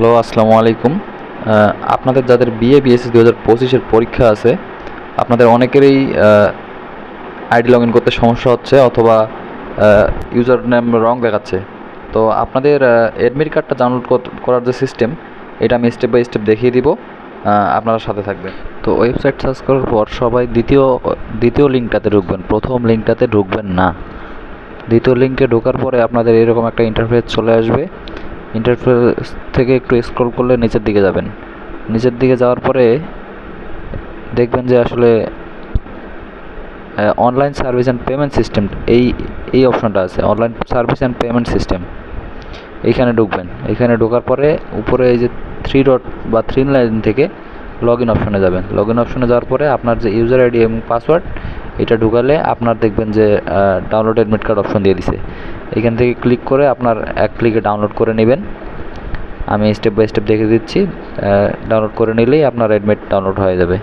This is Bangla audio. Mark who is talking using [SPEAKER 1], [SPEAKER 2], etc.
[SPEAKER 1] হ্যালো, আসসালামু আলাইকুম। আপনাদের যাদের বিএ বিএসসি দু হাজার পঁচিশের পরীক্ষা আছে, আপনাদের অনেকেরই আইডি লগ ইন করতে সমস্যা হচ্ছে অথবা ইউজার নেম রং দেখাচ্ছে। তো আপনাদের অ্যাডমিট কার্ডটা ডাউনলোড করার যে সিস্টেম এটা আমি স্টেপ বাই স্টেপ দেখিয়ে দিব আপনারা সাথে থাকবেন। তো ওয়েবসাইট সার্চ করার পর সবাই দ্বিতীয় দ্বিতীয় লিঙ্কটাতে ঢুকবেন। প্রথম লিঙ্কটাতে ঢুকবেন না। দ্বিতীয় লিঙ্কে ঢোকার পরে আপনাদের এরকম একটা ইন্টারফেস চলে আসবে। ইন্টারফেস থেকে একটু স্ক্রল করলে নিচের দিকে যাবেন। নিচের দিকে যাওয়ার পরে দেখবেন যে আসলে online service and payment system এই এই অপশনটা আছে। Online service and payment system এইখানে ঢুকবেন। এখানে ঢোকার পরে উপরে এই যে থ্রি ডট বা থ্রি লাইন থেকে লগ ইন অপশনে যাবেন। লগ ইন অপশনে যাওয়ার পরে আপনার যে ইউজার আইডি এবং পাসওয়ার্ড এটা ঢুকালে আপনার দেখবেন যে ডাউনলোড অ্যাডমিট কার্ড অপশন দিয়ে দিছে। এখান থেকে ক্লিক করে আপনার এক ক্লিকে ডাউনলোড করে নেবেন। আমি স্টেপ বাই স্টেপ দেখে দিচ্ছি। ডাউনলোড করে নিলেই আপনার অ্যাডমিট ডাউনলোড হয়ে যাবে।